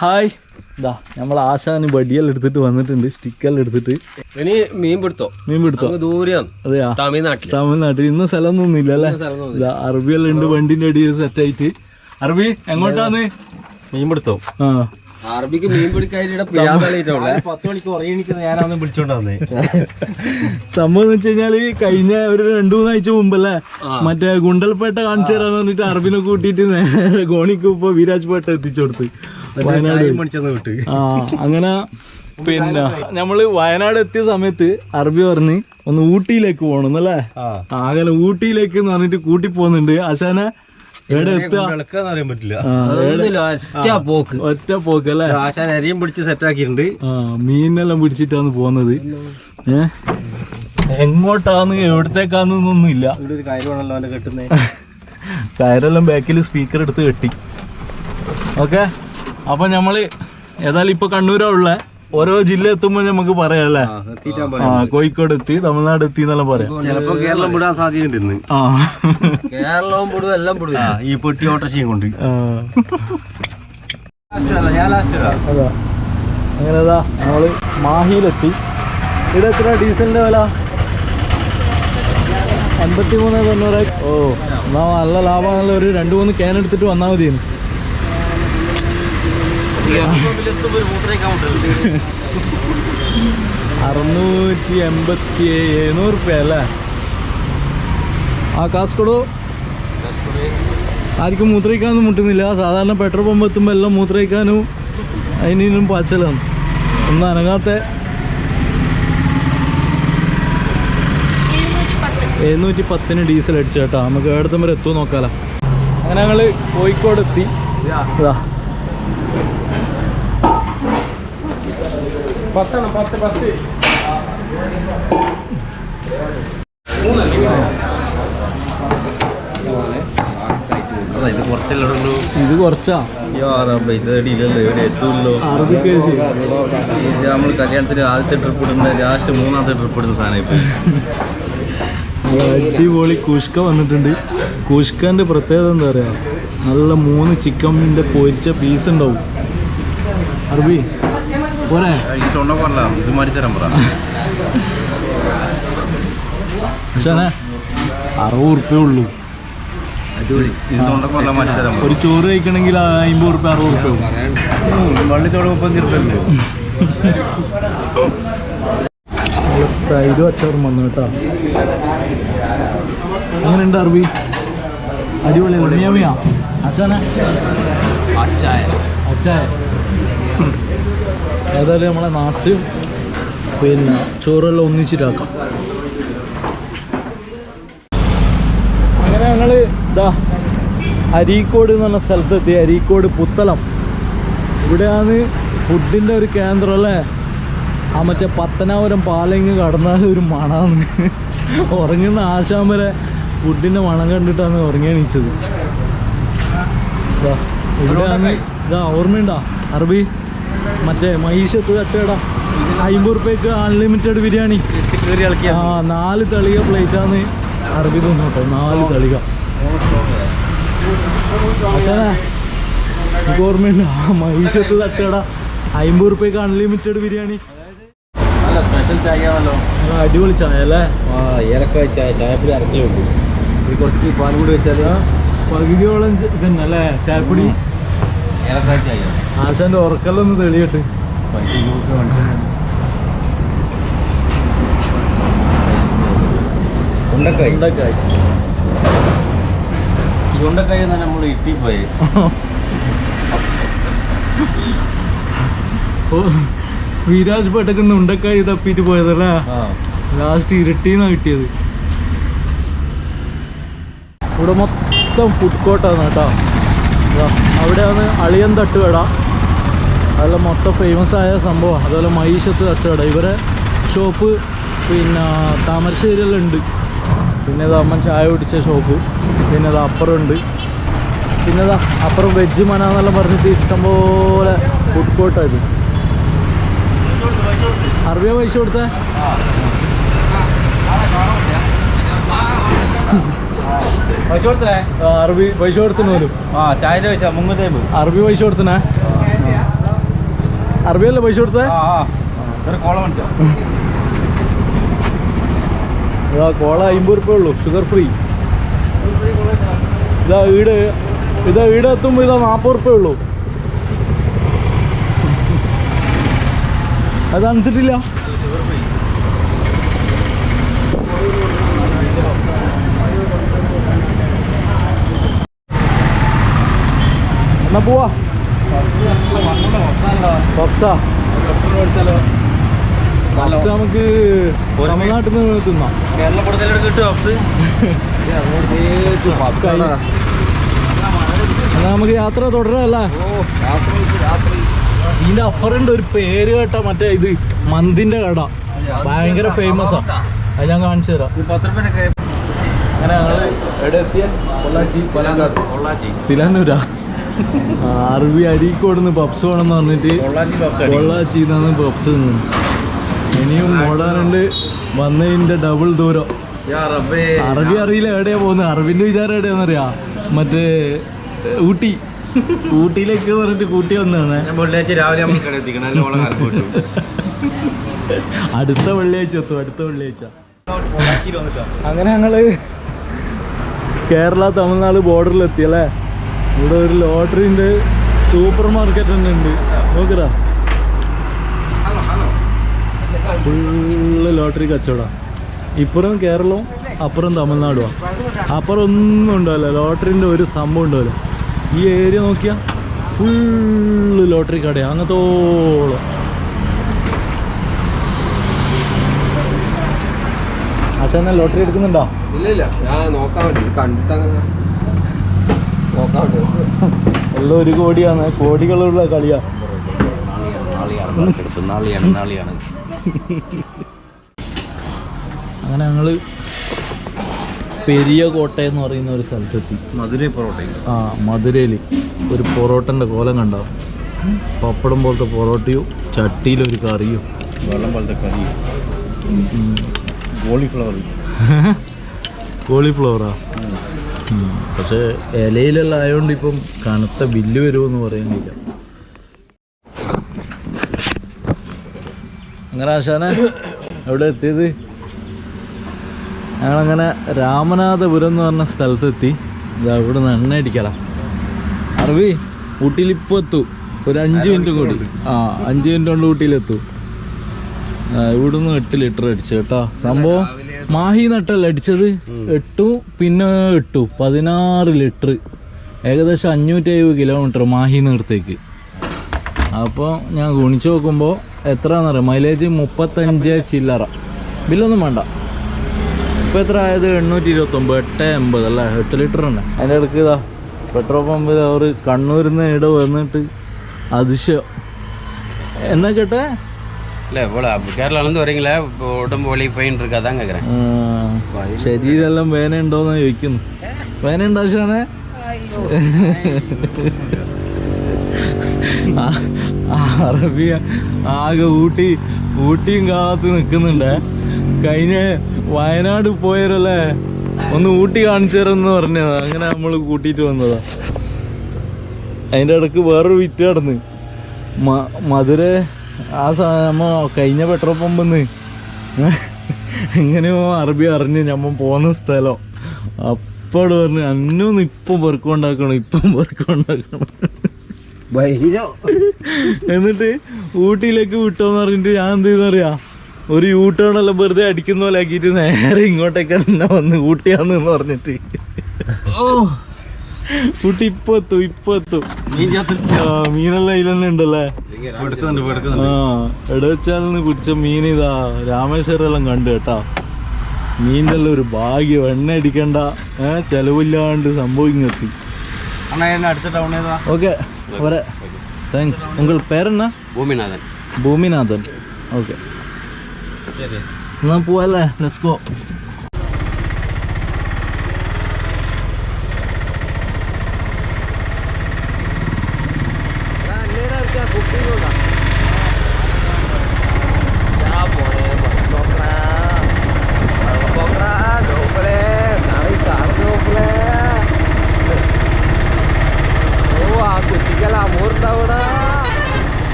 Hi. ഇതാ നമ്മൾ ആശാന് വടിയെല്ലാം എടുത്തിട്ട് വന്നിട്ടുണ്ട് സ്റ്റിക്കെല്ലാം എടുത്തിട്ട്. ഇനി മീൻ പിടുത്തോ? മീൻ പിടുത്തോ? ദൂരം അതെയാ? തമിഴ്നാട്ടിൽ തമിഴ്നാട്ടിൽ ഇന്ന് സ്ഥലമൊന്നും ഇല്ല അല്ലേ? ഇതാ അറബിയെല്ലാം ഉണ്ട് വണ്ടിന്റെ അടിയിൽ സെറ്റ് ആയിട്ട്. അറബി എങ്ങോട്ടാന്ന്? മീൻ പിടുത്തോ? ആ. അറബിക്ക് മീൻ പിടിക്കാനായിട്ട് പത്ത് മണിക്ക് ഉറങ്ങിണിക്കുന്ന ഞാനാന്ന് വിളിച്ചോണ്ട് വന്നേ. സംഭവം എന്ന് വെച്ച് കഴിഞ്ഞാൽ കഴിഞ്ഞ ഒരു രണ്ടു മൂന്നാഴ്ച മുമ്പല്ലേ? മറ്റേ ഗുണ്ടൽപേട്ട കാണിച്ചു തരാന്ന് പറഞ്ഞിട്ട് അറബിനെ കൂട്ടിയിട്ട് നേരെ ഗോണിക്ക് ഇപ്പൊ വീരാജ്പേട്ട എത്തിച്ചു കൊടുത്ത്. വയനാട്. ആ അങ്ങനെ പിന്നെ നമ്മൾ വയനാട് എത്തിയ സമയത്ത് അറബി പറഞ്ഞ് ഒന്ന് ഊട്ടിയിലേക്ക് പോകണം അല്ലേ ആകെ ഊട്ടിയിലേക്ക് എന്ന് പറഞ്ഞിട്ട് കൂട്ടി പോകുന്നുണ്ട് ആശാന എവിടെ എത്തുക? പറ്റില്ല. ആ, ഒന്നുമില്ല ഒറ്റ പോക്ക്. അല്ലേ? പോക്കല്ലേ ആശാൻ അരിയും പിടിച്ച് സെറ്റ് ആക്കിയിട്ടുണ്ട്. ആ മീനെല്ലാം പിടിച്ചിട്ടാണ് പോകുന്നത്. ഏ? എങ്ങോട്ടാന്ന് എവിടത്തേക്കാന്നൊന്നും ഇല്ല കയറെല്ലാം ബാക്കിൽ സ്പീക്കർ എടുത്ത് കെട്ടി. ഓക്കെ അപ്പൊ നമ്മൾ ഏതായാലും ഇപ്പൊ കണ്ണൂരാ ഉള്ള. ഓരോ ജില്ല എത്തുമ്പോ നമുക്ക് പറയാം അല്ലെ? എത്തിയിട്ടാ ആ കോഴിക്കോട് എത്തി തമിഴ്നാട് എത്തി എന്നെല്ലാം പറയാം. ചിലപ്പോ കേരളം വിടാൻ സാധ്യതയുണ്ട് ഇന്ന്. ആ. കേരളവും വിടും എല്ലാം ഈ പൊട്ടി ഓട്ടർച്ചയും കൊണ്ട്. അങ്ങനെതാ അതാ. നമ്മൾ മാഹിയിലെത്തി. ഇവിടെ എത്ര ഡീസലിന്റെ വില? അൻപത്തി മൂന്ന് തൊണ്ണൂറ്. ഓ എന്നാ നല്ല ലാഭം ഒരു രണ്ട് മൂന്ന് ക്യാൻ എടുത്തിട്ട് വന്നാൽ മതിയെന്ന്. അറുന്നൂറ്റി എൺപത്തി എഴുന്നൂറ് റുപ്യ അല്ലേ? ആ കാസർഗോഡ്? ആർക്കും മൂത്രയിക്കാനൊന്നും മുട്ടുന്നില്ല. സാധാരണ പെട്രോൾ പമ്പ് എത്തുമ്പോൾ എല്ലാം മൂത്രയിക്കാനും അതിനും പാച്ചലാണ്. ഒന്നും അനങ്ങാത്ത. എഴുന്നൂറ്റി പത്തിന് ഡീസൽ അടിച്ചു കേട്ടോ. നമുക്ക് എവിടത്തും വരെ എത്തുമോ നോക്കാലോ. അങ്ങനെ ഞങ്ങൾ കോഴിക്കോട് എത്തി ഇതാ. പത്തെണ്ണം പത്ത് പത്ത് ഇത് കുറച്ചാ? നമ്മൾ കല്യാണത്തിന് ആദ്യത്തെ ട്രിപ്പ് ഇടുന്ന ലാസ്റ്റ് മൂന്നാമത്തെ ട്രിപ്പ് ഇടുന്ന സാധനം ഇപ്പൊ. അടിപൊളി കുഷ്ക വന്നിട്ടുണ്ട്. കുഷ്കന്റെ പ്രത്യേകത എന്താ പറയാ? നല്ല മൂന്ന് ചിക്കന്റെ പൊരിച്ച പീസ് ഉണ്ടാവും. അറബി പോരെ? ഈ சொன்ன ഇത് മാറ്റി തരാൻ പറ പക്ഷേ അറുപത് ഉറുപ്പേ ഉള്ളൂ. ഒരു ചോറ് കഴിക്കണമെങ്കിൽ അമ്പത് ഉറുപ്പ അറുപത് ഉറുപ്പ തൈരും അച്ചാറും വന്നു കേട്ടോ. എങ്ങനെയുണ്ട് അറബി? അടിപൊളി ഉണ്ണിയമ്മയാ? അച്ഛനെ അച്ചായ അച്ചായ ഏതായാലും നമ്മളെ നാസ്തിയും പിന്നെ ചോറെല്ലാം ഒന്നിച്ചിട്ടാക്കാം. അങ്ങനെ ഞങ്ങൾ ഇതാ അരീക്കോട് എന്ന് പറഞ്ഞ സ്ഥലത്തെത്തി. അരീക്കോട് പുത്തലം ഇവിടെയാണ് ഫുഡിന്റെ ഒരു കേന്ദ്രം അല്ലേ? ആ മറ്റേ പത്തനാപുരം പാലങ്ങ് കടന്നാൽ ഒരു മണമാണ് ഉറങ്ങുന്ന ആശാൻ വരെ ഫുഡിന്റെ മണം കണ്ടിട്ടാണ് ഉറങ്ങി എണീച്ചത് ഇതാ ഇവിടെയാണ് ഇതാ ഓർമ്മയുണ്ടാ? അറബി? മറ്റേ മൈഷത്ത് തട്ടേടാ അമ്പത് റുപ്യക്ക് അൺലിമിറ്റഡ് ബിരിയാണി. ആ നാല് തളിക പ്ലേറ്റാന്ന് അറബി തിന്നോട്ടോ നാല് തളിക. എനിക്ക് ഓർമ്മയുണ്ട്. ആ മഹീഷത്ത് തട്ടേടാ അമ്പത് റുപ്യക്ക് അൺലിമിറ്റഡ് ബിരിയാണി. അടിപൊളി ചായ അല്ലേ? ആ ഏലക്കായ ചായ ചായപ്പൊടി അരക്കേ ഉള്ളൂ. കുറച്ച് പാൽ കൂടി വെച്ചാൽ പകുതിയോളം ഇതന്നെ അല്ലേ? ചായപ്പൊടി? ആശാന്റെ ഉറക്കല്ലൊന്ന് തെളിയട്ടെ. ഉണ്ടക്കായി ഉണ്ടാക്കായി ഉണ്ടക്കായി തന്നെ നമ്മൾ ഇട്ടിപ്പോയി വിരാജ് പെട്ടക്കുന്ന് ഉണ്ടക്കായി തപ്പിട്ട് പോയതല്ലേ? ലാസ്റ്റ് ഇരട്ടീന്നാ കിട്ടിയത്. ഇവിടെ മൊത്തം ഫുഡ് കോർട്ടാണ് കേട്ടോ. അവിടെയാണ് അളിയൻ തട്ടുകട. അതെല്ലാം മൊത്തം ഫേമസ് ആയ സംഭവം. അതുപോലെ മഹീഷത്ത് തട്ടുകട. ഇവരെ ഷോപ്പ് പിന്നെ താമരശ്ശേരിയെല്ലാം ഉണ്ട്. പിന്നെ ഇത് അമ്മ ചായ കുടിച്ച ഷോപ്പ് പിന്നെ ഇത് അപ്പുറം ഉണ്ട്. പിന്നെ ഇതാ അപ്പുറം വെജ് മന എന്നെല്ലാം പറഞ്ഞിട്ട് ഇഷ്ടംപോലെ ഫുഡ് കോട്ടായിരുന്നു അറബിയ പൈസ കൊടുത്തേ? പൈസ കൊടുത്തേ അറബി പൈസ കൊടുത്തിന് പോലും ആ ചായ ചോദിച്ചാ മുങ്ങൂറ്റേമ്പ് അറബി പൈസ കൊടുത്തിനെ അറബിയല്ലേ പൈസ കൊടുത്തേ ഒരു കോളം ഇതാ കോള അമ്പത് റുപ്യ ഉള്ളൂ ഷുഗർ ഫ്രീ ഇതാ വീട് ഇതാ വീട് എത്തുമ്പോൾ ഇതാ നാൽപ്പത് റുപ്യ ഉള്ളൂ. അത് തണുത്തിട്ടില്ല എന്നാ പോവാ നമുക്ക് തമിഴ്നാട്ടിൽ നിന്ന് തിന്നാം. എന്നാ നമുക്ക് യാത്ര തുടരല്ലേ? ഇതിന്റെ അപ്പറുണ്ട് ഒരു പേര് കേട്ട മറ്റേ ഇത് മന്തിന്റെ കട. ഭയങ്കര ഫേമസ് ആ. അത് ഞാൻ കാണിച്ചു തരാം. അങ്ങനെ ഞങ്ങൾ എവിടെ എത്തിയ? പൊള്ളാച്ചി പൊള്ളാച്ചി തിലാനൂരാ? അറബി അരീക്കോടുന്ന് പപ്സ് വേണമെന്ന് പറഞ്ഞിട്ട് പൊള്ളാച്ചി പപ്സ് ഇനിയും ഓടാനുണ്ട്. വന്നതിന്റെ ഡബിൾ ദൂരം. അറബി അറിയില്ല എവിടെയാ പോകുന്നത്. അറബിന്റെ വിചാരം എവിടെയാണെന്നറിയാ മറ്റേ ഊട്ടി. ഊട്ടിയിലേക്ക് പറഞ്ഞിട്ട് കൂട്ടി വന്നതാണ്. വെള്ളിയാഴ്ച രാവിലെ അടുത്ത വെള്ളിയാഴ്ച എത്തും. അടുത്ത വെള്ളിയാഴ്ച. അങ്ങനെ ഞങ്ങൾ കേരള തമിഴ്നാട് ബോർഡറിൽ എത്തിയല്ലേ ഇവിടെ ഒരു ലോട്ടറിന്റെ സൂപ്പർ മാർക്കറ്റ് തന്നെ ഉണ്ട്. നോക്കടാ. ഫുള്ള് ലോട്ടറി കച്ചവടം. ഇപ്പുറം കേരളവും അപ്പുറം തമിഴ്നാടുമാണ് അപ്പുറം ഒന്നും ഉണ്ടാവില്ല. ലോട്ടറിന്റെ ഒരു സംഭവം ഉണ്ടാവില്ല. ഈ ഏരിയ നോക്കിയാ ഫുള്ള് ലോട്ടറി കടയാണ് അങ്ങനത്തോളം. അച്ഛനെ ലോട്ടറി എടുക്കുന്നുണ്ടോ? ഇല്ല ഇല്ല. ഞാൻ നോക്കാൻ വേണ്ടി. കണ്ടിട്ട് എല്ലാം ഒരു കോടിയാണ്. കോടികളുള്ള കളിയാ. നാളിയാണ് നാളിയാണ് അങ്ങനെ ഞങ്ങൾ പെരിയ കോട്ട എന്ന് പറയുന്ന ഒരു സ്ഥലത്തെത്തി. മധുരൈ പൊറോട്ട. ആ മധുരയിൽ ഒരു പൊറോട്ടന്റെ കോലം കണ്ടോ? പപ്പടം പോലത്തെ പൊറോട്ടയും ചട്ടിയിലൊരു കറിയും. വെള്ളം പോലത്തെ കറി കോളിഫ്ലവർ കോളിഫ്ലവറാ. പക്ഷേ ഇലയിലെല്ലാം ആയതുകൊണ്ട് ഇപ്പം കനത്ത ബില്ല് വരുമെന്ന് പറയുന്നില്ല അങ്ങനെ ആശാന? എവിടെ എത്തിയത്? ഞങ്ങളങ്ങനെ രാമനാഥപുരം എന്ന് പറഞ്ഞ സ്ഥലത്തെത്തി. ഇതാ അവിടെ നിന്ന് എണ്ണ അടിക്കലാ. അറബി എത്തു ഒരു അഞ്ച് മിനിറ്റ് കൂടി. ആ അഞ്ച് മിനിറ്റ് കൊണ്ട് ഊട്ടിയിലെത്തു. ഇവിടുന്ന് എട്ട് ലിറ്റർ അടിച്ചു കേട്ടോ. സംഭവം മാഹി നട്ടല്ല അടിച്ചത് എട്ടു പിന്നെ എട്ടു. പതിനാറ് ലിറ്റർ. ഏകദേശം അഞ്ഞൂറ്റി എഴുപത് കിലോമീറ്റർ മാഹി നിർത്തേക്ക്. അപ്പോൾ ഞാൻ ഗുണിച്ച് നോക്കുമ്പോൾ എത്രയാണെന്നറിയാം മൈലേജ് മുപ്പത്തഞ്ച് ചില്ലറ. ബില്ലൊന്നും വേണ്ട. ഇപ്പോൾ എത്ര ആയത്? എണ്ണൂറ്റി ഇരുപത്തൊമ്പത് എട്ട് എൺപത് അല്ലേ? എട്ട് ലിറ്റർ ഉണ്ട് അതിന്റെ ഇടയ്ക്ക് ഇതാ പെട്രോൾ പമ്പിൽ അവർ കണ്ണൂരിൽ നിന്ന് ഇട വന്നിട്ട് അതിശയം. എന്നാ കേട്ടേ? இல்லை இவ்வளோ கேரளாலேருந்து வரீங்களா இப்போ உடம்பு வலி பெயின் இருக்கா தான் கேட்குறேன் ആ, ശരീരെല്ലാം വേന ഉണ്ടോന്ന് ചോദിക്കുന്നു വേന ഉണ്ടോ ആശാനെ ആ- അറബിയ ആകെ ഊട്ടി ഊട്ടിയും കാത്ത് നിൽക്കുന്നുണ്ടേ കഴിഞ്ഞ വയനാട് പോയരല്ലേ ഒന്ന് ഊട്ടി കാണിച്ചു തരാമെന്ന് പറഞ്ഞതാ അങ്ങനെ നമ്മൾ കൂട്ടിയിട്ട് വന്നതാ അതിൻ്റെ ഇടക്ക് വേറൊരു വിറ്റ് കിടന്ന് മ- മധുര ആ നമ്മ കഴിഞ്ഞ പെട്രോൾ പമ്പിന്ന്. എങ്ങനെയോ അറബി അറിഞ്ഞ് ഞമ്മ പോകുന്ന സ്ഥലം. അപ്പോഴും പറഞ്ഞു അന്നൊന്ന് ഇപ്പം പെറുക്കൊണ്ടാക്കണം ഇപ്പം പെറുക്കൊണ്ടാക്കണം എന്നിട്ട് ഊട്ടിയിലേക്ക് വിട്ടോന്ന് പറഞ്ഞിട്ട് ഞാൻ എന്ത് ചെയ്യുന്നറിയാ ഒരു യൂ ടേൺ എല്ലാം വെറുതെ അടിക്കുന്ന പോലെ ആക്കിയിട്ട് നേരെ ഇങ്ങോട്ടേക്ക് തന്നെ വന്ന് ഊട്ടിയാന്ന് പറഞ്ഞിട്ട്. ഓ. കുട്ടി ഇപ്പൊ എത്തും മീനെല്ലാം ഇതിലെന്നെ ഉണ്ടല്ലേ? ആ എട വെച്ചാലിന്ന് മീൻ ഇതാ രാമേശ്വരം എല്ലാം കണ്ടു കേട്ടാ. മീന്റെ എല്ലാം ഒരു ഭാഗ്യം എണ്ണ അടിക്കണ്ട ഏഹ് ചെലവില്ലാണ്ട് സംഭവിങ്ങെത്തി ഓക്കെ വരെ താങ്ക്സ് ഉങ്ങൾ പേരെന്നാ? ഭൂമിനാഥൻ. ഭൂമിനാഥൻ. ഓക്കെ. എന്നാ പോവാല്ലേ? ലെസ്കോ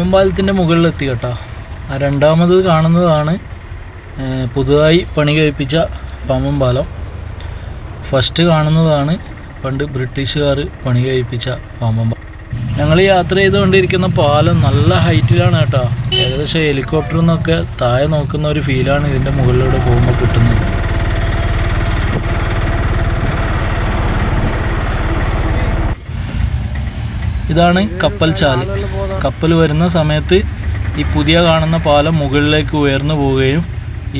പാമ്പമ്പാലത്തിന്റെ മുകളിലെത്തി കേട്ടോ. ആ രണ്ടാമത് കാണുന്നതാണ് പുതുതായി പണി കഴിപ്പിച്ച പാമ്പമ്പാലം ഫസ്റ്റ് കാണുന്നതാണ് പണ്ട് ബ്രിട്ടീഷുകാർ പണി കഴിപ്പിച്ച പാമ്പമ്പാലം ഞങ്ങൾ യാത്ര ചെയ്തുകൊണ്ടിരിക്കുന്ന പാലം നല്ല ഹൈറ്റിലാണ് കേട്ടോ. ഏകദേശം ഹെലികോപ്റ്ററിൽ നിന്നൊക്കെ താഴെ നോക്കുന്ന ഒരു ഫീലാണ് ഇതിന്റെ മുകളിലൂടെ പോകുമ്പോൾ കിട്ടുന്നത്. ഇതാണ് കപ്പൽ ചാൽ. കപ്പൽ വരുന്ന സമയത്ത് ഈ പുതിയ കാണുന്ന പാലം മുകളിലേക്ക് ഉയർന്നു പോവുകയും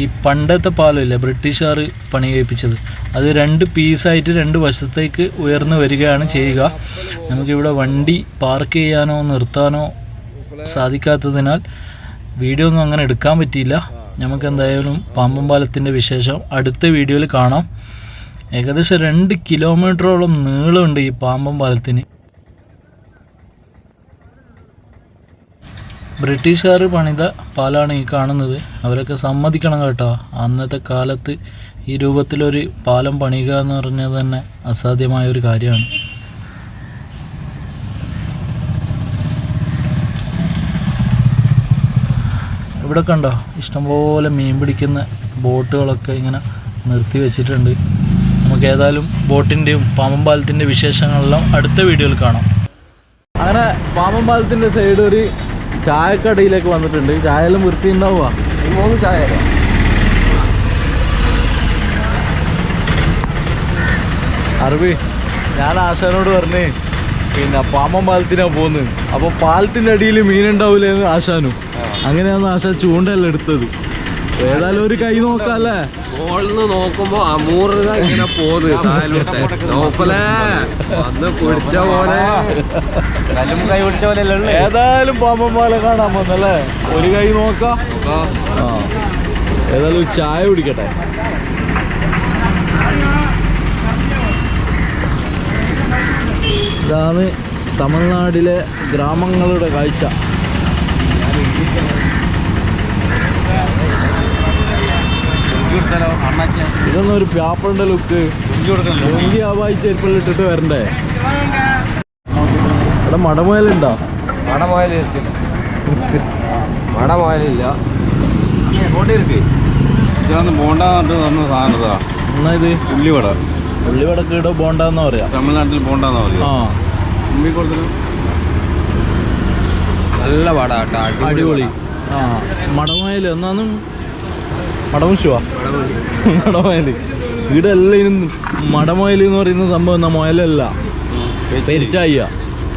ഈ പണ്ടത്തെ പാലമില്ലേ ബ്രിട്ടീഷുകാർ പണി കഴിപ്പിച്ചത് അത് രണ്ട് പീസായിട്ട് രണ്ട് വശത്തേക്ക് ഉയർന്നു വരികയാണ് ചെയ്യുക. നമുക്കിവിടെ വണ്ടി പാർക്ക് ചെയ്യാനോ നിർത്താനോ സാധിക്കാത്തതിനാൽ വീഡിയോ ഒന്നും അങ്ങനെ എടുക്കാൻ പറ്റിയില്ല. നമുക്ക് എന്തായാലും പാമ്പം പാലത്തിന്റെ വിശേഷം അടുത്ത വീഡിയോയിൽ കാണാം. ഏകദേശം രണ്ട് കിലോമീറ്ററോളം നീളമുണ്ട് ഈ പാമ്പം പാലത്തിന്. ബ്രിട്ടീഷുകാർ പണിത പാലാണ് ഈ കാണുന്നത്. അവരൊക്കെ സമ്മതിക്കണം കേട്ടോ. അന്നത്തെ കാലത്ത് ഈ രൂപത്തിലൊരു പാലം പണിയുക എന്ന് പറഞ്ഞത് തന്നെ അസാധ്യമായ ഒരു കാര്യമാണ്. ഇവിടെ കണ്ടോ? ഇഷ്ടംപോലെ മീൻ പിടിക്കുന്ന ബോട്ടുകളൊക്കെ ഇങ്ങനെ നിർത്തി വെച്ചിട്ടുണ്ട്. നമുക്ക് ഏതായാലും ബോട്ടിന്റെയും പാമ്പൻ പാലത്തിന്റെ വിശേഷങ്ങളെല്ലാം അടുത്ത വീഡിയോയിൽ കാണാം. അങ്ങനെ പാമ്പൻ പാലത്തിന്റെ സൈഡ് ഒരു ചായക്കടയിലേക്ക് വന്നിട്ടുണ്ട്. ചായയെല്ലാം വൃത്തി ഉണ്ടാവുക മൂന്ന് ചായ. അറബി ഞാൻ ആശാനോട് പറഞ്ഞേ പിന്നെ പാമ്പൻ പാലത്തിനാ പോകുന്നത് അപ്പൊ പാലത്തിന്റെ അടിയിൽ മീനുണ്ടാവൂലേന്ന് ആശാനും. അങ്ങനെയാണ് ആശാൻ ചൂണ്ടല്ല എടുത്തത്. ഏതായാലും ഒരു കൈ നോക്കാല്ലേ? മോളിന്ന് നോക്കുമ്പോ അമൂർത ഇങ്ങനെ പോന്ന്. നോക്കലേ? വന്ന് പിടിച്ച പോലെ. കല്ലും കൈ പിടിച്ച പോലെ ഏതായാലും പാമ്പൻ പോലെ കാണാൻ വന്നല്ലേ ഒരു കൈ നോക്കാം. ഏതായാലും ചായ കുടിക്കട്ടെ. ഇതാണ് തമിഴ്നാട്ടിലെ ഗ്രാമങ്ങളുടെ കാഴ്ച. ഇതൊന്നും ഒരു പേപ്പറിന്റെ ലുക്ക്. ലുങ്കി ആവായി വായി ചെരുപ്പിൽ ഇട്ടിട്ട് വരണ്ടേ? ഇവിടെ മടമുയലുണ്ടോ? മടമോയൽ മടമോയലില്ല. ഉള്ളിവട. ഉള്ളിവടക്ക് ഇട പറയാ. തമിഴ്നാട്ടിൽ ബോണ്ടാന്ന് പറയും. നല്ല വട അടിപൊളി ആ മടമയൽ മടമോയൽ മടമയൽ. ഇവിടെ എല്ലാം ഇതിന് മടമയൽ എന്ന് പറയുന്ന സംഭവം എന്നാ മുയലല്ല. പെരിച്ചായ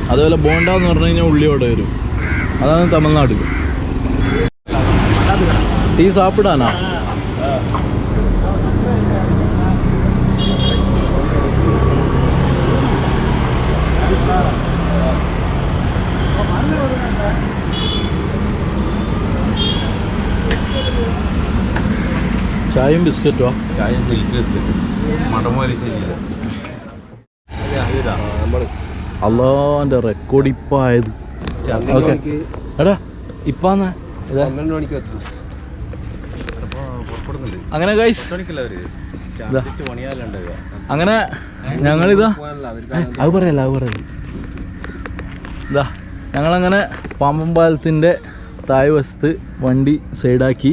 അതുപോലെ ബോണ്ട എന്ന് പറഞ്ഞു കഴിഞ്ഞാൽ ഉള്ളിയോടെ വരും. അതാണ് തമിഴ്നാട്. ടീ സാപ്പിടാനാ? ചായയും ബിസ്ക്കറ്റോ ചായ മിൽക്ക് ബിസ്ക്കറ്റ് മടമോലി ശരിയില്ല അള്ളാന്റെ റെക്കോർഡ് ഇപ്പം ആയത്. ഓക്കെ. എടാ ഇപ്പാന്ന്? പന്ത്രണ്ട് മണിക്ക് എത്തും അങ്ങനെ ഗൈസ് അങ്ങനെ ഞങ്ങളിതാ. അത് പറയല്ല അത് പറയല്ല. ഇതാ ഞങ്ങളങ്ങനെ പാമ്പൻ പാലത്തിന്റെ താഴ് വശത്ത് വണ്ടി സൈഡാക്കി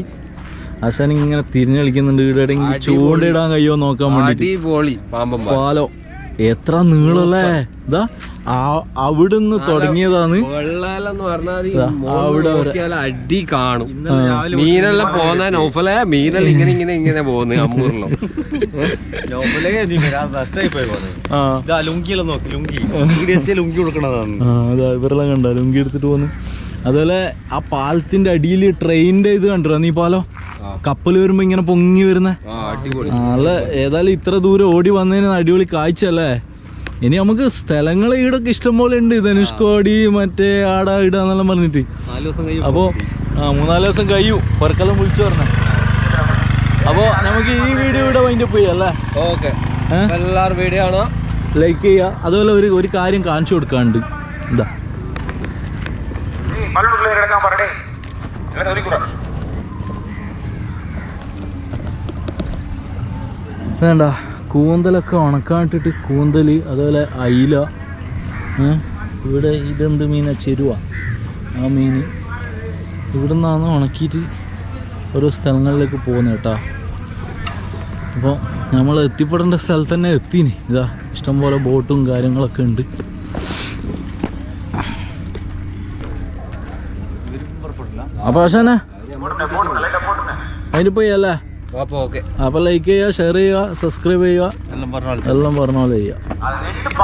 ആശാൻ ഇങ്ങനെ തിരിഞ്ഞു കളിക്കുന്നുണ്ട്. ഇവിടെ. ചൂണ്ടയിടാൻ കഴിയുമോ നോക്കാൻ വേണ്ടി പാലോ. എത്ര നീളല്ലേ ഇതാ ആ- അവിടുന്ന് തുടങ്ങിയതാണ്. അവിടെ അടി കാണും. മീനെല്ലാം പോന്ന നൗഫലെ? മീനെല്ലാം ഇങ്ങനെ ഇങ്ങനെ ഇങ്ങനെ പോകുന്നു അമ്മൂറിലോ അതാ ഇവരെല്ലാം കണ്ട? ലുങ്കി എടുത്തിട്ട് പോന്ന്. അതുപോലെ ആ പാലത്തിന്റെ അടിയിൽ ട്രെയിനിന്റെ ഇത് കണ്ടോ നീ പാലോ? കപ്പൽ വരുമ്പോ ഇങ്ങനെ പൊങ്ങി വരുന്നേ? നല്ല ഏതായാലും ഇത്ര ദൂരം ഓടി വന്നതിന് അടിപൊളി കാഴ്ച അല്ലേ? ഇനി നമുക്ക് സ്ഥലങ്ങൾ ഈടൊക്കെ ഇഷ്ടംപോലെ ഉണ്ട്. ധനുഷ്കോടി മറ്റേ ആട ഇട എന്നെല്ലാം പറഞ്ഞിട്ട്. നാല് ആ അപ്പോൾ മൂന്നാൽ ദിവസം കഴിയും. പുറക്കെല്ലാം വിളിച്ചു പറഞ്ഞേ. അപ്പോൾ നമുക്ക് ഈ വീഡിയോ ഇവിടെ വൈൻഡ് പോയി ചെയ്യാം അല്ലേ? ഓക്കെ. ഏ? എല്ലാവരും വീഡിയോ ആണോ ലൈക്ക് ചെയ്യുക. അതുപോലെ ഒരു ഒരു കാര്യം കാണിച്ചു കൊടുക്കാണ്ട് ഇതാ. വേണ്ട കൂന്തലൊക്കെ ഉണക്കാട്ടിട്ട് കൂന്തൽ അതുപോലെ അയില? ഇവിടെ ഇതെന്ത് മീനാ? ചെരുവ. ആ മീൻ ഇവിടെ നിന്നാണ് ഉണക്കിയിട്ട് ഓരോ സ്ഥലങ്ങളിലേക്ക് പോകുന്നത് കേട്ടോ. അപ്പോൾ നമ്മൾ എത്തിപ്പെടേണ്ട സ്ഥലത്ത് തന്നെ എത്തിനി. ഇതാ ഇഷ്ടംപോലെ ബോട്ടും കാര്യങ്ങളൊക്കെ ഉണ്ട്. അപ്പോൾ പക്ഷേ അതിന് പോയി അല്ലേ? ഓക്കെ അപ്പോൾ ലൈക്ക് ചെയ്യുക ഷെയർ ചെയ്യുക സബ്സ്ക്രൈബ് ചെയ്യുക. എല്ലാം പറഞ്ഞ പോലെ ചെയ്യുക.